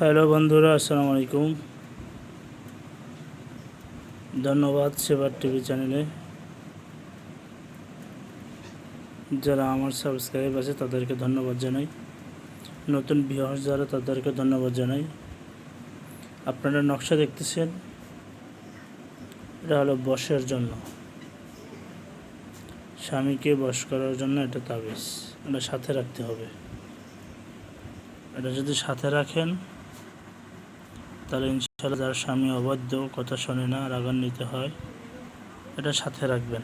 Hello বন্ধুরা, আসসালামু আলাইকুম। ধন্যবাদ সেবার টিভি চ্যানেলে। যারা আমার সাবস্ক্রাইব আছে, তাদেরকে ধন্যবাদ জানাই। নতুন ভিউয়ার্স যারা, তাদেরকে ধন্যবাদ জানাই। আপনারা নকশা দেখতেছেন, এটা হলো বসের জন্য। স্বামীকে বশ করার জন্য এটা তাবিজ। এটা সাথে রাখতে হবে। এটা যদি সাথে রাখেন তাহলে ইনশাল্লাহ যার স্বামী অবাধ্য কথা শোনে না, রাগান্বিত হয়, এটা সাথে রাখবেন।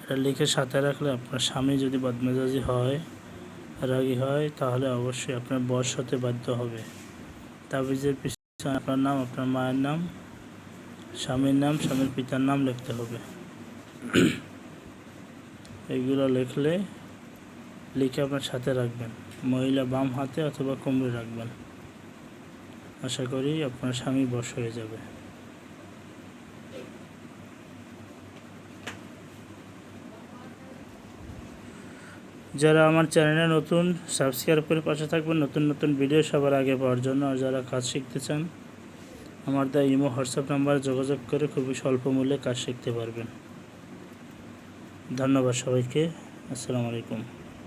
এটা লিখে সাথে রাখলে আপনার স্বামী যদি বদমেজাজি হয়, রাগী হয়, তাহলে অবশ্যই আপনার বয়স হতে বাধ্য হবে। তাবিজের পিছনে আপনার নাম, আপনার মায়ের নাম, স্বামীর নাম, স্বামীর পিতার নাম লিখতে হবে। এগুলো লিখলে, লিখে আপনার সাথে রাখবেন। মহিলা বাম হাতে অথবা কোমরে রাখবেন। আশা করি আপনার স্বামী বশ হয়ে যাবে। যারা আমার চ্যানেলে নতুন সাবস্ক্রাইব করে পাশে থাকবেন, নতুন নতুন ভিডিও সবার আগে পাওয়ার জন্য। আর যারা কাজ শিখতে চান, আমার দা ইমো, হোয়াটসঅ্যাপ নাম্বারে যোগাযোগ করে খুবই স্বল্প মূল্যে কাজ শিখতে পারবেন। ধন্যবাদ সবাইকে। আসসালামু আলাইকুম।